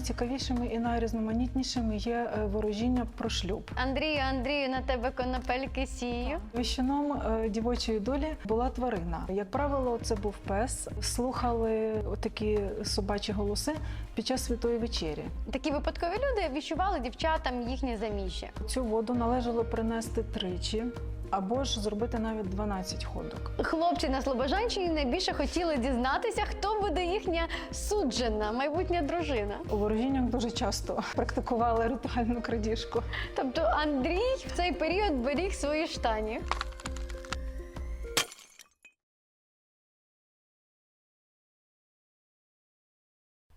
найцікавішими і найрізноманітнішими є е, ворожіння про шлюб. Андрію, Андрію, на тебе конопельки сію. Віщуном е, дівочої долі була тварина. Як правило, це був пес. Слухали такі собачі голоси під час святої вечері. Такі випадкові люди відчували дівчатам їхнє заміжжя. Цю воду належало принести тричі або ж зробити навіть 12 ходок. Хлопці на Слобожанщині найбільше хотіли дізнатися, хто буде їхня суджена, майбутня дружина. У ворожіннях дуже часто практикували ритуальну крадіжку. Тобто Андрій в цей період беріг свої штані.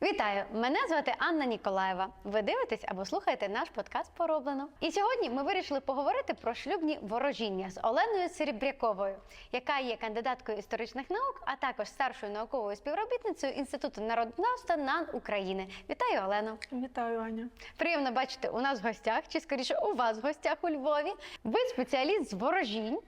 Вітаю! Мене звати Анна Ніколаєва. Ви дивитесь або слухаєте наш подкаст Пороблено. І сьогодні ми вирішили поговорити про шлюбні ворожіння з Оленою Серебряковою, яка є кандидаткою історичних наук, а також старшою науковою співробітницею Інституту народознавства НАН України. Вітаю, Олено! Вітаю, Аня. Приємно бачити у нас в гостях, чи скоріше у вас в гостях у Львові. Ви спеціаліст з ворожінь.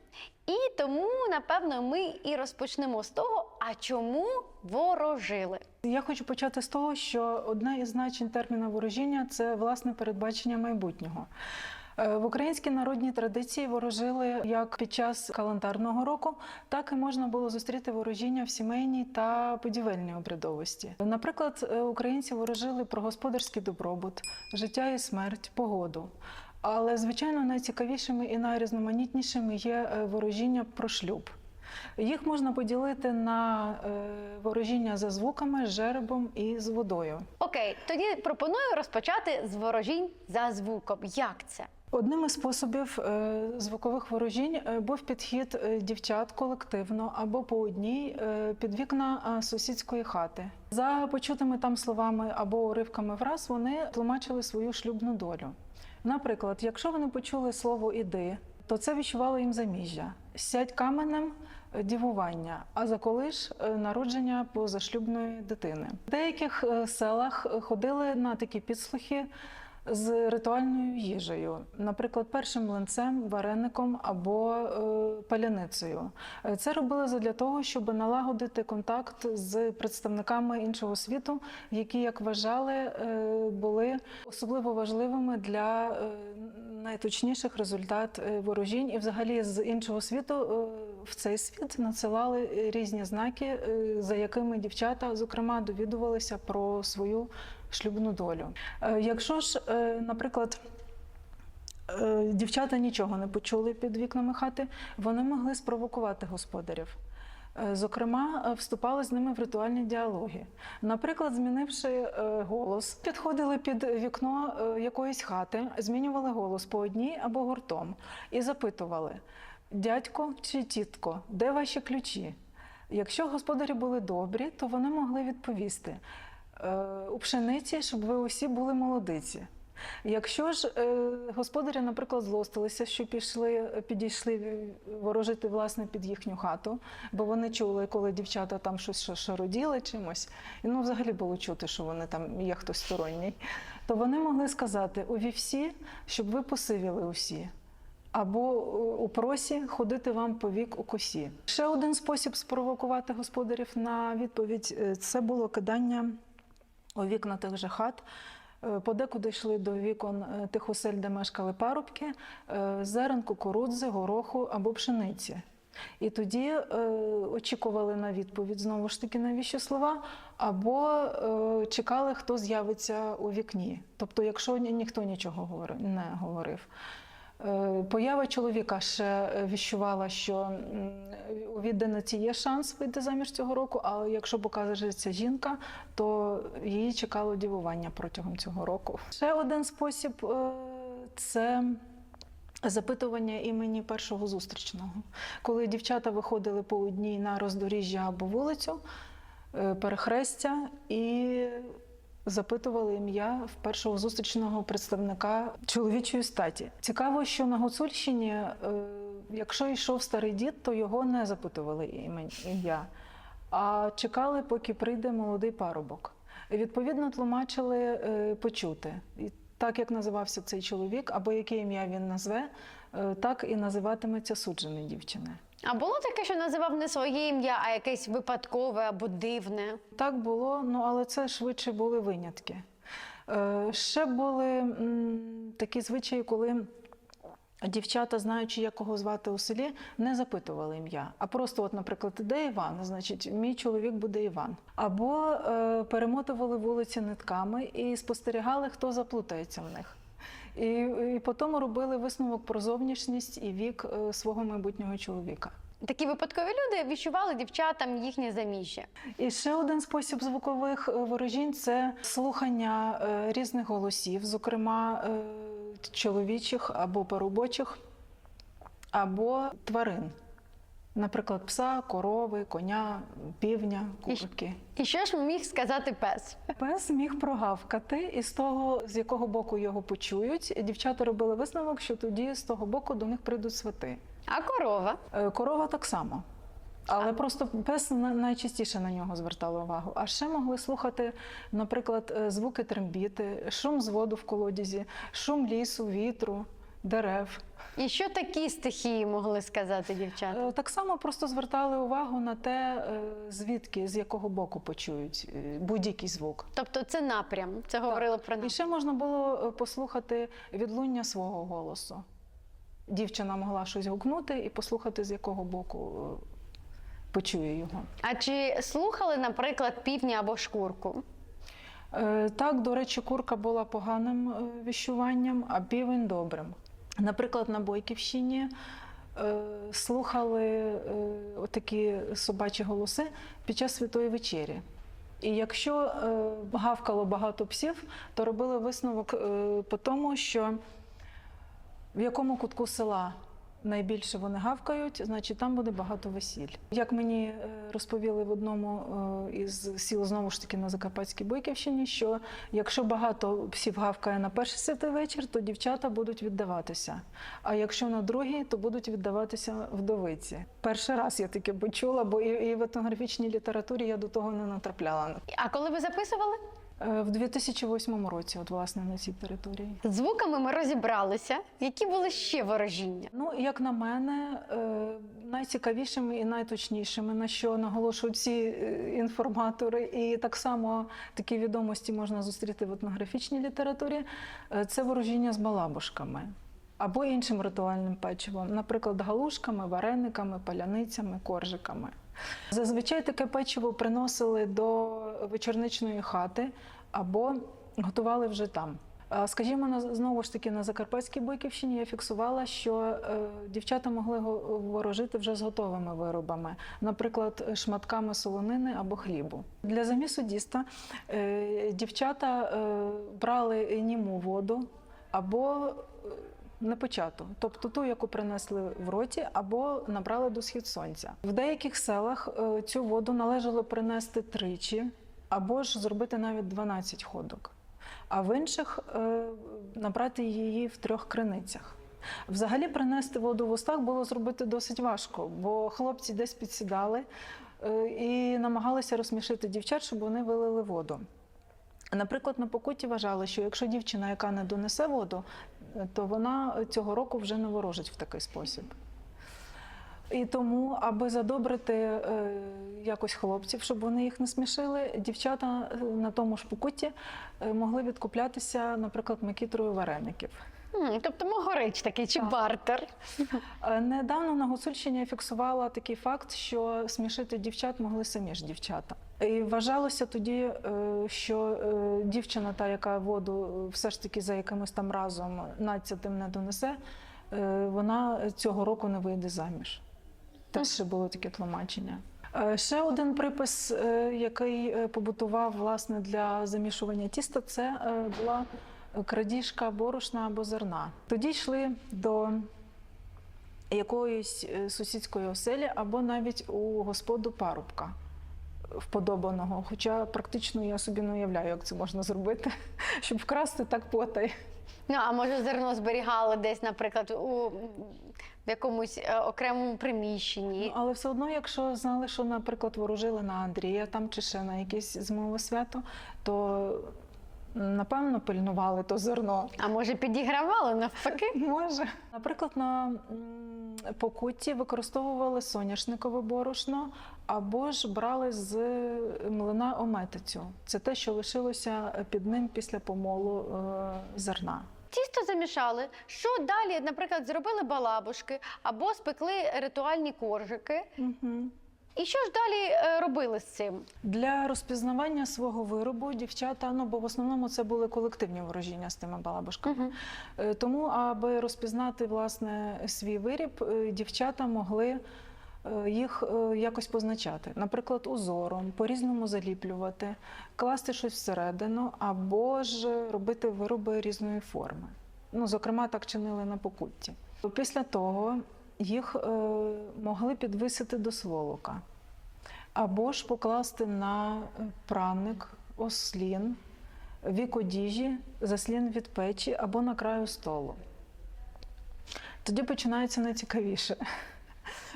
І тому, напевно, ми і розпочнемо з того, а чому ворожили? Я хочу почати з того, що одне із значень терміна ворожіння це власне передбачення майбутнього. Е, В українській народній традиції ворожили як під час календарного року, так і можна було зустріти ворожіння в сімейній та будівельній обрядовості. Наприклад, е, українці ворожили про господарський добробут, життя і смерть, погоду. Але, звичайно, найцікавішими і найрізноманітнішими є е, ворожіння про шлюб. Їх можна поділити на е, ворожіння за звуками, жеребом і з водою. Окей, тоді пропоную розпочати з ворожінь за звуком. Як це? Одним із способів е, звукових ворожінь е, був підхід дівчат колективно або по одній під вікна сусідської хати. За почутими там словами або уривками враз вони тлумачили свою шлюбну долю. Наприклад, якщо вони почули слово іди, то це відчувало їм заміжжя. Сядь каменем дівування, а за колиш е, народження позашлюбної дитини. В деяких е, селах е, ходили на такі підслухи з ритуальною їжею, наприклад, першим млинцем, вареником або е, паляницею. Е, Це робили задля того, щоб налагодити контакт з представниками іншого світу, які, як вважали, е, були особливо важливими для е, найточніших результат е, ворожінь. І, взагалі, з іншого світу е, в цей світ надсилали е, різні знаки, е, за якими дівчата, зокрема, довідувалися про свою шлюбну долю. Е, Якщо ж, наприклад, дівчата нічого не почули під вікнами хати, вони могли спровокувати господарів. Зокрема, вступали з ними в ритуальні діалоги. Наприклад, змінивши голос, підходили під вікно якоїсь хати, змінювали голос по одній або гуртом і запитували: дядько чи тітко, де ваші ключі? Якщо господарі були добрі, то вони могли відповісти е, у пшениці, щоб ви усі були молодиці. Якщо ж е, господарі, наприклад, злостилися, що пішли, підійшли ворожити власне під їхню хату, бо вони чули, коли дівчата там щось шароділи чимось, і ну взагалі було чути, що вони там є хтось сторонній, то вони могли сказати у вівсі, щоб ви посивіли усі. Або е, у просі ходити вам по вік у косі. Ще один спосіб спровокувати господарів на відповідь е, це було кидання у вікна тих же хат. Е, Подекуди йшли до вікон тих осель, де мешкали парубки, зерен кукурудзи, гороху або пшениці. І тоді е, очікували на відповідь знову ж таки навіщо слова, або е, чекали, хто з'явиться у вікні. Тобто, якщо ні- ніхто нічого говорив, не говорив. Е, Поява чоловіка ще е, віщувала, що у відданиці є шанс вийти заміж цього року, але якщо покажеться жінка, то її чекало дівування протягом цього року. Ще один спосіб е, це. Запитування імені першого зустрічного, коли дівчата виходили по одній на роздоріжжя або вулицю, перехрестя і запитували ім'я в першого зустрічного представника чоловічої статі. Цікаво, що на Гуцульщині, е, якщо йшов старий дід, то його не запитували ім'я, а чекали, поки прийде молодий парубок. Відповідно, тлумачили е, почути. Так як називався цей чоловік, або яке ім'я він назве, е, так і називатиметься суджений дівчини. А було таке, що називав не своє ім'я, а якесь випадкове або дивне. Так було, ну але це швидше були винятки. Е, Ще були м, такі звичаї, коли дівчата, знаючи, як кого звати у селі, не запитували ім'я. А просто, от, наприклад, іде Іван, значить, мій чоловік буде Іван. Або е, перемотували вулиці нитками і спостерігали, хто заплутається в них. І, і потім робили висновок про зовнішність і вік е, свого майбутнього чоловіка. Такі випадкові люди відчували дівчатам їхнє заміжжя. І ще один спосіб звукових е, ворожінь це слухання е, різних голосів, зокрема чоловічих або поробочих, або тварин. Наприклад, пса, корови, коня, півня, курки. І що ж міг сказати пес? Пес міг прогавкати, і з того, з якого боку його почують, дівчата робили висновок, що тоді з того боку до них прийдуть свати. А корова? Е, Корова так само. Але просто пес на- найчастіше на нього звертали увагу. А ще могли слухати, наприклад, е, звуки трембіти, шум з воду в колодязі, шум лісу, вітру, дерев. І що такі стихії могли сказати дівчата? Е, Так само просто звертали увагу на те, е, звідки, з якого боку почують е, будь-який звук. Тобто це напрям. Це говорило про І ще можна було послухати відлуння свого голосу. Дівчина могла щось гукнути і послухати, з якого боку почує його. А чи слухали, наприклад, півня або шкурку? Так, до речі, курка була поганим віщуванням, а півень добрим. Наприклад, на Бойківщині е, слухали такі собачі голоси під час святої вечері. І якщо е, гавкало багато псів, то робили висновок е, по тому, що в якому кутку села найбільше вони гавкають, значить там буде багато весіль. Як мені е, розповіли в одному е, із сіл знову ж таки на Закарпатській Бойківщині, що якщо багато псів гавкає на перший святий вечір, то дівчата будуть віддаватися. А якщо на другий, то будуть віддаватися вдовиці. Перший раз я таке почула, бо і, і в етнографічній літературі я до того не натрапляла. А коли ви записували? Е, В 2008 році, от власне на цій території. З звуками ми розібралися. Які були ще ворожіння? Ну, як на мене, е, найцікавішими і найточнішими, на що наголошують всі е, інформатори, і так само такі відомості можна зустріти в етнографічній літературі, це ворожіння з балабушками. Або іншим ритуальним печивом, наприклад, галушками, варениками, паляницями, коржиками. Зазвичай таке печиво приносили до вечорничної хати або готували вже там. Скажімо, на знову ж таки на Закарпатській Бойківщині я фіксувала, що е, дівчата могли ворожити вже з готовими виробами, наприклад, шматками солонини або хлібу. Для замісу діста е, дівчата е, брали німу воду або е, непочату, тобто ту, яку принесли в роті, або набрали до схід сонця. В деяких селах е, цю воду належало принести тричі, або ж зробити навіть 12 ходок а в інших е, набрати її в трьох криницях. Взагалі принести воду в устах було зробити досить важко, бо хлопці десь підсідали е, і намагалися розсмішити дівчат, щоб вони вилили воду. Наприклад, на покуті вважали, що якщо дівчина, яка не донесе воду, е, то вона цього року вже не ворожить в такий спосіб. І тому, аби задобрити е, якось хлопців, щоб вони їх не смішили, дівчата е, на тому ж покуті е, могли відкуплятися, наприклад, макітрою вареників. Тобто могорич такий чи Так. бартер. Недавно на Гуцульщині я фіксувала такий факт, що смішити дівчат могли самі ж дівчата. І вважалося тоді, що дівчина, та, яка воду все ж таки за якимось там разом надцятим не донесе, вона цього року не вийде заміж. Теж ще було таке тлумачення. Е, Ще один припис, е, який е, побутував власне для замішування тіста, це була крадіжка борошна або зерна. Тоді йшли до якоїсь сусідської оселі або навіть у господу парубка вподобаного. Хоча практично я собі не уявляю, як це можна зробити, щоб вкрасти так потай. Ну а може зерно зберігали десь, наприклад, у в якомусь е, окремому приміщенні. Ну, але все одно, якщо знали, що, наприклад, ворожили на Андрія там чи ще на якесь зимове свято, то Напевно, пильнували то зерно. А може підігравали навпаки? Може. Наприклад, на покутті використовували соняшникове борошно або ж брали з млина ометицю. Це те, що лишилося під ним після помолу е, зерна. Тісто замішали. Що далі, наприклад, зробили балабушки або спекли ритуальні коржики. Угу. І що ж далі е, робили з цим? Для розпізнавання свого виробу дівчата, ну бо в основному це були колективні ворожіння з тими балабушками. Угу. Тому, аби розпізнати власне свій виріб, е, дівчата могли їх е, якось позначати, наприклад, узором, по-різному заліплювати, класти щось всередину, або ж робити вироби різної форми. Ну, зокрема, так чинили на покутті. Після того їх е, могли підвисити до сволока, або ж покласти на е, праник, ослін, вік одіжі, заслін від печі або на краю столу. Тоді починається найцікавіше.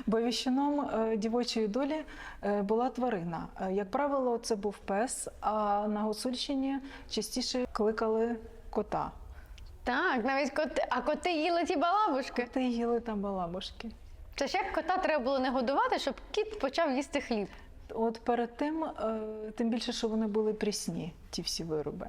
Бо віщуном е, дівочої долі е, була тварина. Е, Як правило, це був пес, а на Гуцульщині частіше кликали кота. Так, навіть коти, а коти їли ті балабушки. Коти їли там балабушки. Це ж як кота треба було не годувати, щоб кіт почав їсти хліб. От перед тим, тим більше, що вони були прісні, ті всі вироби.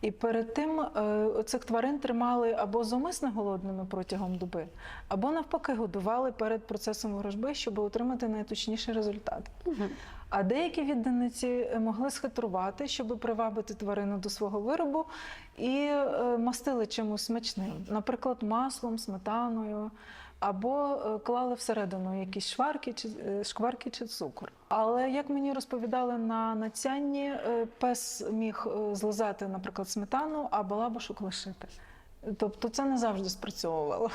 І перед тим е, цих тварин тримали або зумисно голодними протягом доби, або навпаки годували перед процесом ворожби, щоб отримати найточніший результат. А деякі відданиці могли схитрувати, щоб привабити тварину до свого виробу, і е, мастили чимось смачним, наприклад, маслом, сметаною, або е, клали всередину якісь шварки чи е, шкварки чи цукор. Але як мені розповідали на нацянні, е, пес міг злизати, наприклад, сметану, а балабушок лишити. Тобто це не завжди спрацьовувало.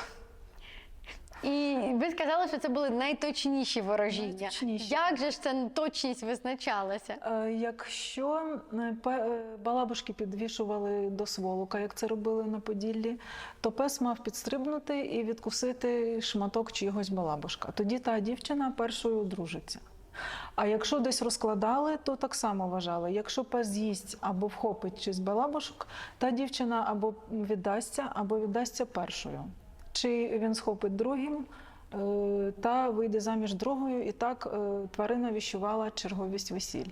І ви сказали, що це були найточніші ворожіння. Найточніші. Як же ж ця точність визначалася? Е, Якщо е, е, балабушки підвішували до сволока, як це робили на Поділлі, то пес мав підстрибнути і відкусити шматок чогось балабушка. Тоді та дівчина першою одружиться. А якщо десь розкладали, то так само вважали. Якщо пес з'їсть або вхопить чи з балабушок, та дівчина або віддасться, або віддасться першою. Чи він схопить другим, е, та вийде заміж другою, і так е, тварина віщувала черговість весіль.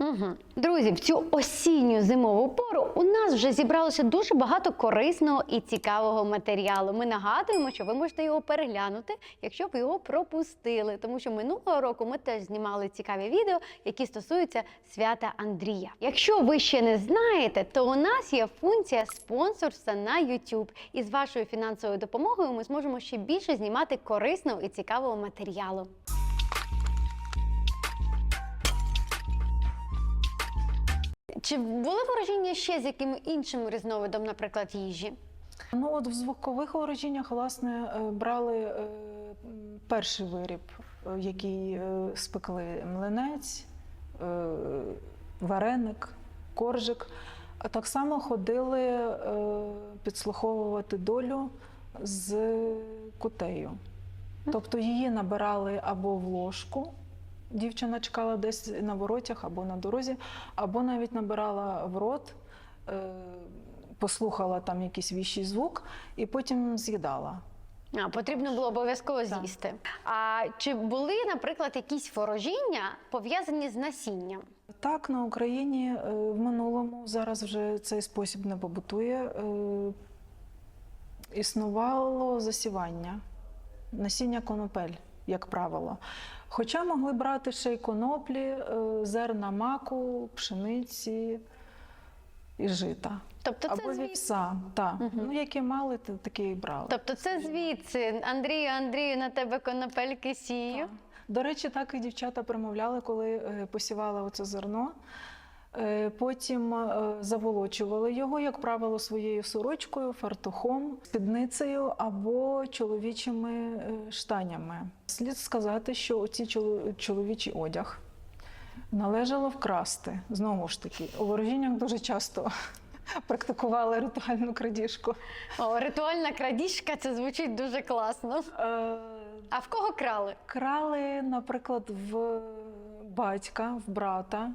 Угу. Друзі, в цю осінню зимову пору у нас вже зібралося дуже багато корисного і цікавого матеріалу. Ми нагадуємо, що ви можете його переглянути, якщо б його пропустили. Тому що минулого року ми теж знімали цікаві відео, які стосуються свята Андрія. Якщо ви ще не знаєте, то у нас є функція спонсорства на YouTube. І з вашою фінансовою допомогою ми зможемо ще більше знімати корисного і цікавого матеріалу. Чи були ворожіння ще з яким іншим різновидом, наприклад, їжі? Ну от в звукових ворожіннях, власне, е, брали е, перший виріб, е, який спекли млинець, вареник, коржик. А так само ходили підслуховувати долю з кутею. Тобто її набирали або в ложку. Дівчина чекала десь на воротях або на дорозі, або навіть набирала в рот, е, послухала там якийсь віщий звук і потім з'їдала. А, потрібно було обов'язково з'їсти. А чи були, наприклад, якісь ворожіння пов'язані з насінням? Так, на Україні е, в минулому зараз вже цей спосіб не побутує. е, Існувало засівання, насіння конопель, як правило. Хоча могли брати ще й коноплі, е, зерна маку, пшениці і жита. Тобто це Або звідси. вівса. Так. Угу. Ну, які мали, то такі і брали. Тобто це звідси. Андрію, Андрію, на тебе конопельки сію. Так. До речі, так і дівчата промовляли, коли посівала посівали оце зерно. Е, Потім е, заволочували його, як правило, своєю сорочкою, фартухом, спідницею або чоловічими е, штанями. Слід сказати, що оці чоло- чоловічий одяг належало вкрасти. Знову ж таки, у ворожіннях дуже часто практикували ритуальну крадіжку. О, ритуальна крадіжка це звучить дуже класно. Е, А в кого крали? Крали, наприклад, в батька, в брата,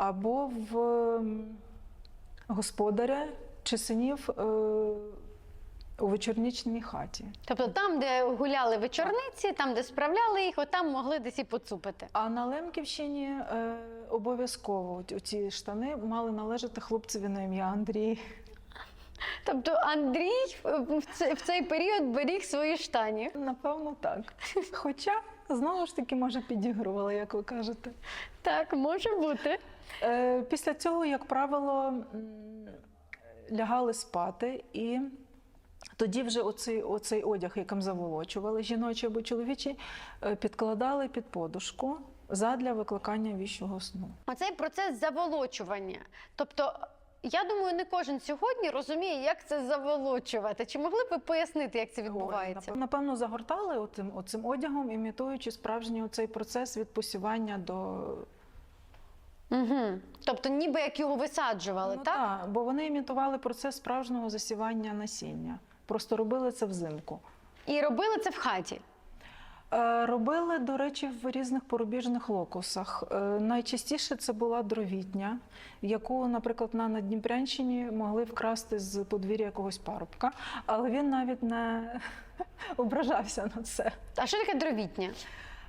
або в, господаря чи синів е, у вечорнічній хаті. Тобто там, де гуляли вечорниці, там, де справляли їх, отам могли десь і поцупити. А на Лемківщині е, обов'язково ці штани мали належати хлопцеві на ім'я Андрій. Тобто Андрій в цей, період беріг свої штані. Напевно, так. Хоча, знову ж таки, може, підігрували, як ви кажете. Так, може бути. Е, Після цього, як правило, лягали спати, і тоді вже оцей, оцей одяг, яким заволочували, жіночий або чоловічий, е, підкладали під подушку задля викликання віщого сну. Оцей процес заволочування. Тобто, я думаю, не кожен сьогодні розуміє, як це заволочувати. Чи могли б ви пояснити, як це відбувається? Ой, Напевно, загортали оцим, оцим одягом, імітуючи справжній оцей процес від посівання до Угу. Тобто, ніби як його висаджували, Ну, так? та, бо вони імітували процес справжнього засівання насіння. Просто робили це взимку. І робили це в хаті. Е, Робили, до речі, в різних порубіжних локусах. Е, Найчастіше це була дровітня, яку, наприклад, на Надніпрянщині могли вкрасти з подвір'я якогось парубка, але він навіть не ображався на це. А що таке дровітня?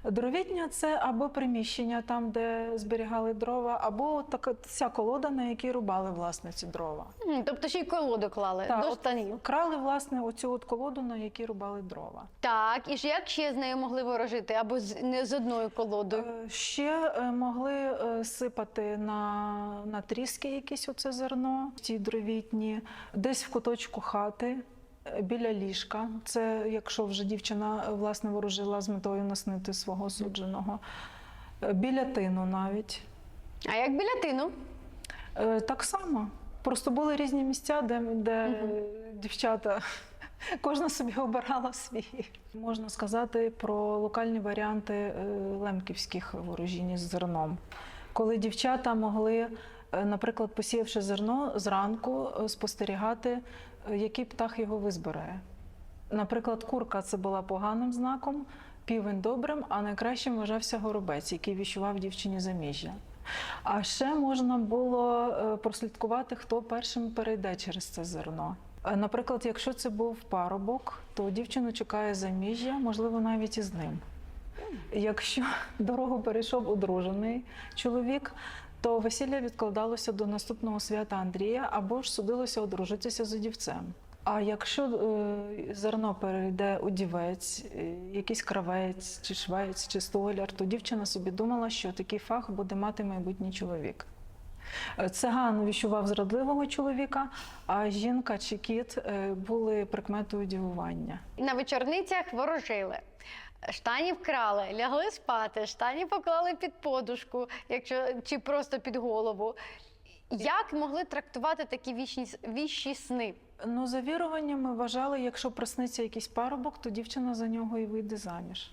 Дровітня це або приміщення, там, де зберігали дрова, або така ця колода, на якій рубали власне ці дрова. Тобто ще й колоду клали Так, до от. Крали власне оцю от колоду, на якій рубали дрова. Так, і ж як ще з нею могли ворожити? Або з не з одною колодою? Е, Ще е, могли е, сипати на, на тріски якісь оце зерно, ті дровітні, десь в куточку хати. Е, Біля ліжка, це якщо вже дівчина е, власне ворожила з метою наснити свого судженого. Е, Біля тину навіть. А як біля тину? Так само. Просто були різні місця, де, де е, дівчата кожна собі обирала свій. Можна сказати про локальні варіанти лемківських ворожінь з зерном. Коли дівчата могли, наприклад, посіявши зерно зранку, спостерігати, який птах його визбирає. Наприклад, курка це була поганим знаком, півень добрим, а найкращим вважався горобець, який віщував дівчині заміжжя. А ще можна було е, прослідкувати, хто першим перейде через це зерно. Е, Наприклад, якщо це був парубок, то дівчину чекає заміжжя, можливо, навіть із ним. Якщо дорогу перейшов одружений чоловік, то весілля відкладалося до наступного свята Андрія або ж судилося одружитися з удівцем. А якщо е, зерно перейде удівець, е, якийсь кравець, чи швець, чи столяр, то дівчина собі думала, що такий фах буде мати майбутній чоловік. Е, Циган віщував зрадливого чоловіка, а жінка чи кіт е, були прикметою дівування. На вечорницях ворожили. Штані вкрали, лягли спати, штані поклали під подушку, якщо чи просто під голову. Як могли трактувати такі вічні, віщі сни? Ну, за віруваннями вважали, якщо присниться якийсь парубок, то дівчина за нього і вийде заміж.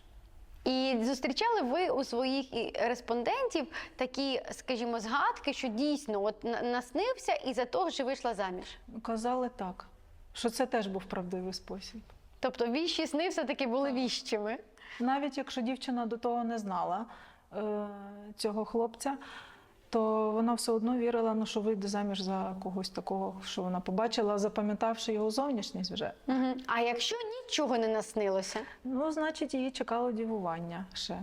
І зустрічали ви у своїх респондентів такі, скажімо, згадки, що дійсно от наснився і за того ж вийшла заміж. Казали так, що це теж був правдивий спосіб. Тобто віщі сни все-таки були віщими. Навіть якщо дівчина до того не знала е, цього хлопця, то вона все одно вірила, ну, що вийде заміж за когось такого, що вона побачила, запам'ятавши його зовнішність вже. Угу. А якщо нічого не наснилося? Ну, значить, її чекало дівування ще.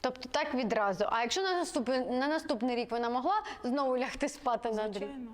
Тобто так відразу. А якщо на наступний, на наступний рік вона могла знову лягти спати на Андрій? Звичайно.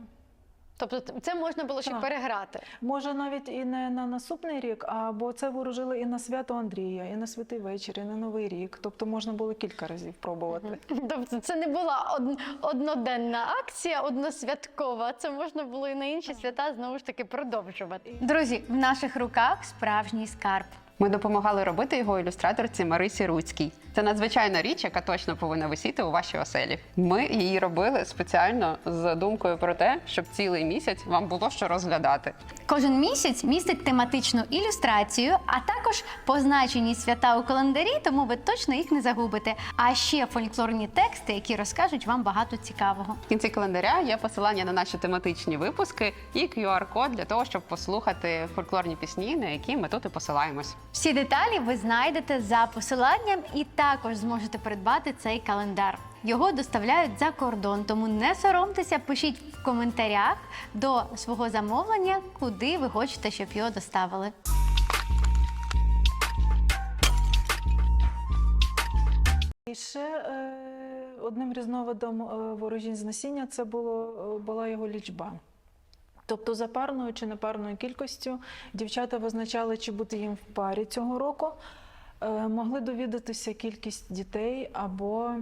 Тобто це можна було ще Так. переграти. Може, навіть і не на наступний рік, а бо це ворожили і на свято Андрія, і на святий вечір, і на Новий рік. Тобто можна було кілька разів пробувати. Тобто це не була од- одноденна акція, односвяткова. Це можна було і на інші свята знову ж таки продовжувати. Друзі, в наших руках справжній скарб. Ми допомагали робити його ілюстраторці Марисі Руцькій. Це надзвичайна річ, яка точно повинна висіти у вашій оселі. Ми її робили спеціально з думкою про те, щоб цілий місяць вам було що розглядати. Кожен місяць містить тематичну ілюстрацію, а також позначені свята у календарі, тому ви точно їх не загубите. А ще фольклорні тексти, які розкажуть вам багато цікавого. В кінці календаря є посилання на наші тематичні випуски і QR-код для того, щоб послухати фольклорні пісні, на які ми тут і посилаємось. Всі деталі ви знайдете за посиланням і також зможете придбати цей календар. Його доставляють за кордон, тому не соромтеся, пишіть в коментарях до свого замовлення, куди ви хочете, щоб його доставили. І ще е, одним різновидом е, ворожінь з насіння це було, е, була його лічба. Тобто за парною чи непарною кількістю дівчата визначали, чи бути їм в парі цього року, е, могли довідатися кількість дітей або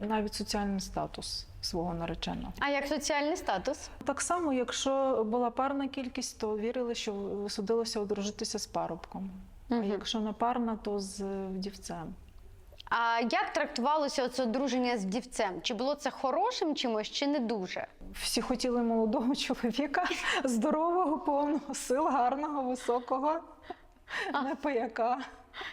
навіть соціальний статус свого нареченого. А як соціальний статус? Так само, якщо була парна кількість, то вірили, що судилося одружитися з парубком. А якщо не парна, то з вдівцем. А як трактувалося це одруження з дівцем? Чи було це хорошим чимось, чи не дуже? Всі хотіли молодого чоловіка, здорового, повного сил, гарного, високого, не паяка.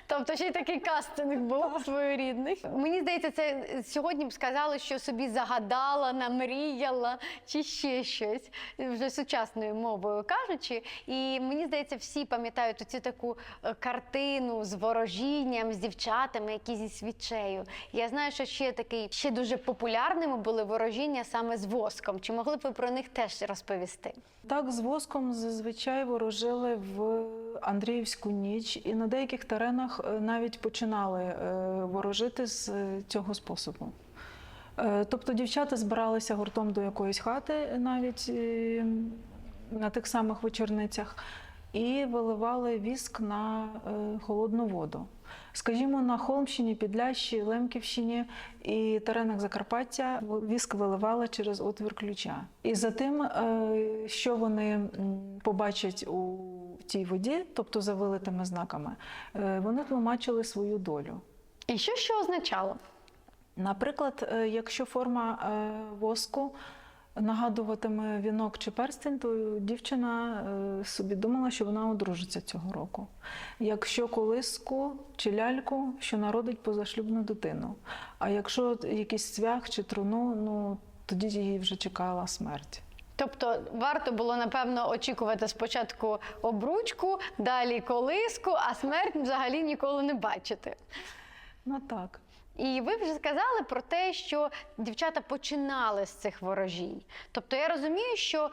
Тобто ще й такий кастинг був своєрідний. Мені здається, це сьогодні б сказали, що собі загадала, намріяла чи ще щось, вже сучасною мовою кажучи. І мені здається, всі пам'ятають оцю таку е, картину з ворожінням, з дівчатами, які зі свічею. Я знаю, що ще такий ще дуже популярними були ворожіння саме з воском. Чи могли б ви про них теж розповісти? Так, з воском зазвичай ворожили в Андріївську ніч, і на деяких теренах е, навіть починали е, ворожити з е, цього способу. Тобто дівчата збиралися гуртом до якоїсь хати навіть на тих самих вечорницях і виливали віск на холодну воду. Скажімо, на Холмщині, Підлящі, Лемківщині і теренах Закарпаття віск виливали через отвір ключа. І за тим, що вони побачать у тій воді, тобто за вилитими знаками, е, вони тлумачили свою долю. І що що означало? Наприклад, е, якщо форма е, воску нагадуватиме вінок чи перстень, то дівчина собі думала, що вона одружиться цього року. Якщо колиску чи ляльку, що народить позашлюбну дитину. А якщо якийсь цвях чи труну, ну тоді її вже чекала смерть. Тобто варто було напевно очікувати спочатку обручку, далі колиску, а смерть взагалі ніколи не бачити. Ну так. І ви вже сказали про те, що дівчата починали з цих ворожінь. Тобто я розумію, що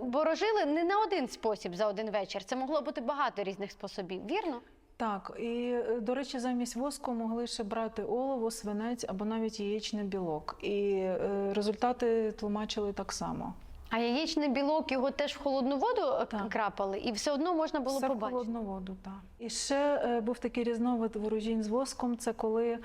ворожили не на один спосіб за один вечір. Це могло бути багато різних способів, вірно? Так, і е, до речі, замість воску могли ще брати олово, свинець або навіть яєчний білок. І е, результати тлумачили так само. А яєчний білок його теж в холодну воду е, Так. крапали, і все одно можна було Все в холодну воду, так. І ще е, був такий різновид ворожінь з воском. Це коли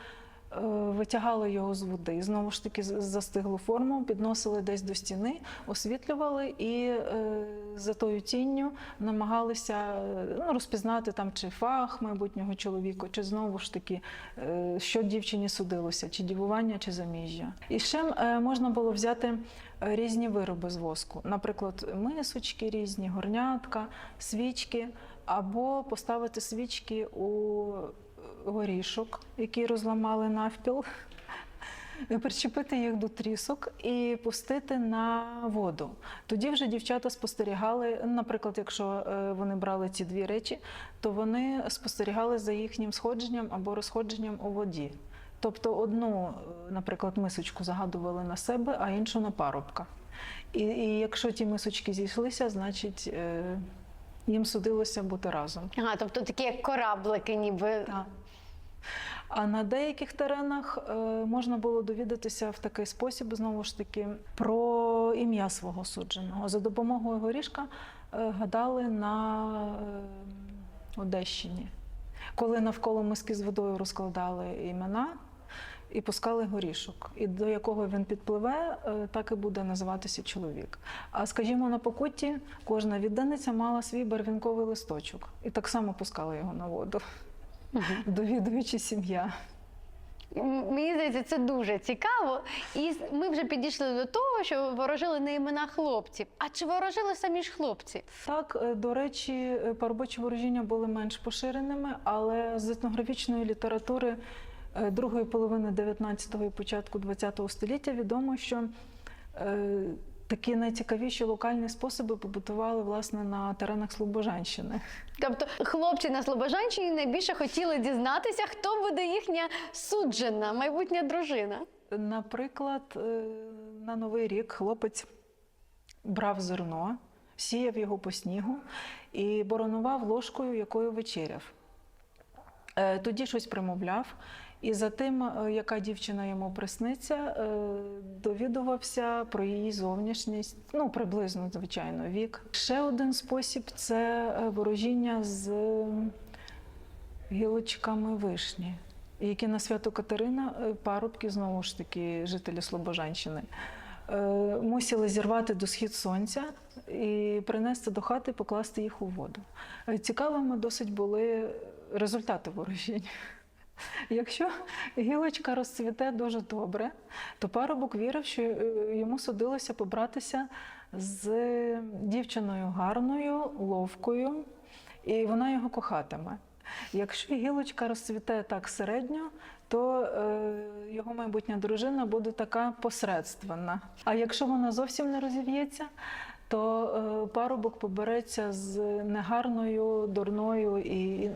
витягали його з води. Знову ж таки, застиглу форму, підносили десь до стіни, освітлювали і е, за тою тінню намагалися е, ну, розпізнати там чи фах майбутнього чоловіка, чи знову ж таки, е, що дівчині судилося, чи дівування, чи заміжжя. І ще е, можна було взяти е, різні вироби з воску, наприклад, мисочки різні, горнятка, свічки, або поставити свічки у горішок, який розламали навпіл, причепити їх до трісок і пустити на воду. Тоді вже дівчата спостерігали, наприклад, якщо е, вони брали ці дві речі, то вони спостерігали за їхнім сходженням або розходженням у воді. Тобто одну, е, наприклад, мисочку загадували на себе, а іншу на парубка. І, і якщо ті мисочки зійшлися, значить е, їм судилося бути разом. Ага, тобто такі як кораблики, ніби. Так. А на деяких теренах е, можна було довідатися в такий спосіб, знову ж таки, про ім'я свого судженого. За допомогою горішка е, гадали на е, Одещині, коли навколо миски з водою розкладали імена і пускали горішок. І до якого він підпливе, так і буде називатися чоловік. А скажімо, на покутті кожна відданиця мала свій барвінковий листочок, і так само пускали його на воду довідуючи сім'я. Мені здається, це дуже цікаво. І ми вже підійшли до того, що ворожили на імена хлопців. А чи ворожили самі ж хлопці? Так, е, до речі, е, парубочі ворожіння були менш поширеними, але з етнографічної літератури е, другої половини 19-го і початку 20-го століття відомо, що Такі найцікавіші локальні способи побутували власне на теренах Слобожанщини. Тобто хлопці на Слобожанщині найбільше хотіли дізнатися, хто буде їхня суджена, майбутня дружина. Наприклад, е, на Новий рік хлопець брав зерно, сіяв його по снігу і боронував ложкою, якою вечеряв. Е, Тоді щось примовляв, і за тим, е, яка дівчина йому присниться, е, довідувався про її зовнішність, ну приблизно, звичайно, вік. Ще один спосіб це е, ворожіння з гілочками вишні, які на свято Катерина парубки, знову ж таки, жителі Слобожанщини, мусили зірвати до схід сонця і принести до хати, покласти їх у воду. Цікавими досить були результати ворожінь. Якщо гілочка розцвіте дуже добре, то парубок вірив, що е, йому судилося побратися з дівчиною гарною, ловкою, і вона його кохатиме. Якщо гілочка розцвіте так середньо, то е, його майбутня дружина буде така посередственна. А якщо вона зовсім не розів'ється, то е, парубок побереться з негарною, дурною і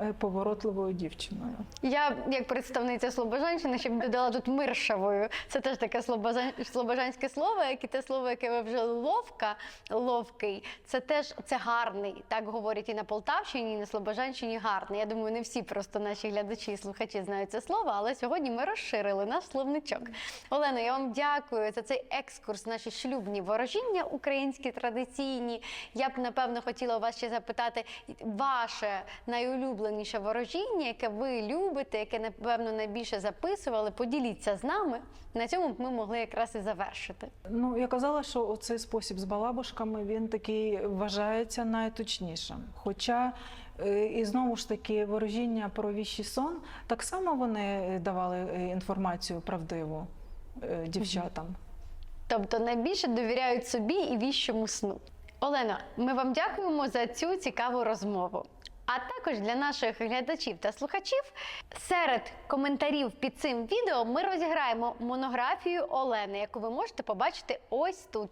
неповоротливою дівчиною. Я, як представниця Слобожанщини, ще б додала тут миршавою. Це теж таке слобожан- слобожанське слово, як і те слово, яке ви вже ловка, ловкий. Це теж це гарний. Так говорять і на Полтавщині, і на Слобожанщині гарний. Я думаю, не всі просто наші глядачі і слухачі знають це слово, але сьогодні ми розширили наш словничок. Олено, я вам дякую за цей екскурс, наші шлюбні ворожіння українські традиційні. Я б напевно хотіла вас ще запитати ваше найулюбленіше ворожіння, яке ви любите, яке напевно найбільше записували. Поділіться з нами. На цьому б ми могли якраз і завершити. Ну, я казала, що оцей спосіб з балабушками він такий вважається найточнішим. Хоча е, і знову ж таки ворожіння про віщий сон так само вони давали е, інформацію правдиву е, дівчатам. Тобто найбільше довіряють собі і віщому сну. Олена, ми вам дякуємо за цю цікаву розмову. А також для наших глядачів та слухачів серед коментарів під цим відео ми розіграємо монографію Олени, яку ви можете побачити ось тут.